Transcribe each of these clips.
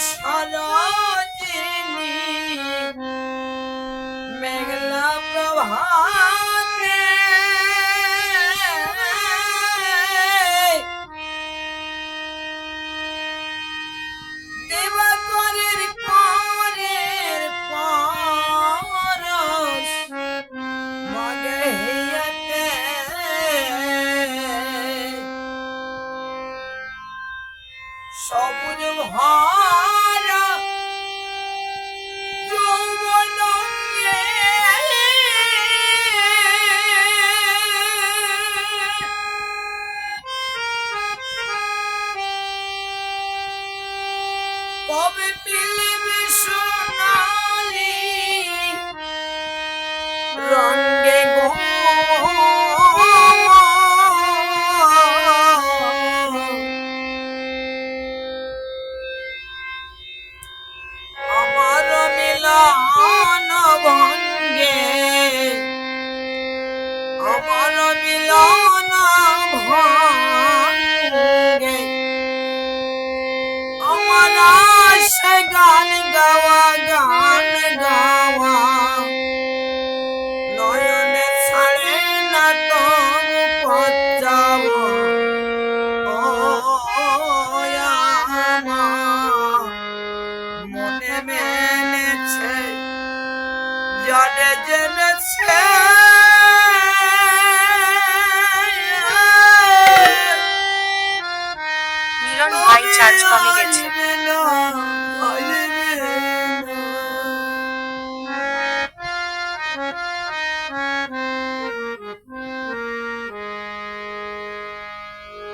সরজিনী সবুজ ভরা যৌবনঙ্গে। কবে মিলবে সোনালি রঙ্গে গো ভঙ্গে আমার মিলন ভঙ্গে আমার আশে গান গাওয়া জানে জেনেছে। মিলন ভাই চার্জ কমে গেছে।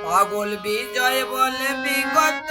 পাগল বিজয় বলে বিগত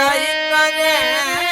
よいかね。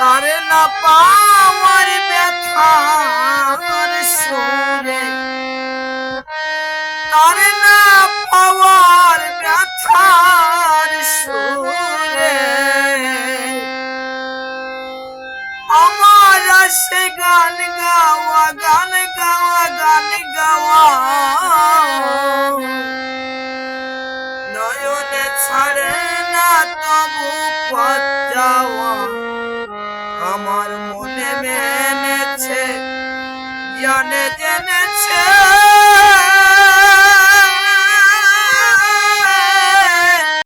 তারে না পাওয়ার ব্যথার সুরে। তারে না পাওয়ার ব্যথার সুরে। আমার সে গান গাওয়া গান গাওয়া গান গাওয়া। নয়নে ছাড়ে না তবু পথ যাওয়া। আমার মনে মেনেছে জানে জেনেছে।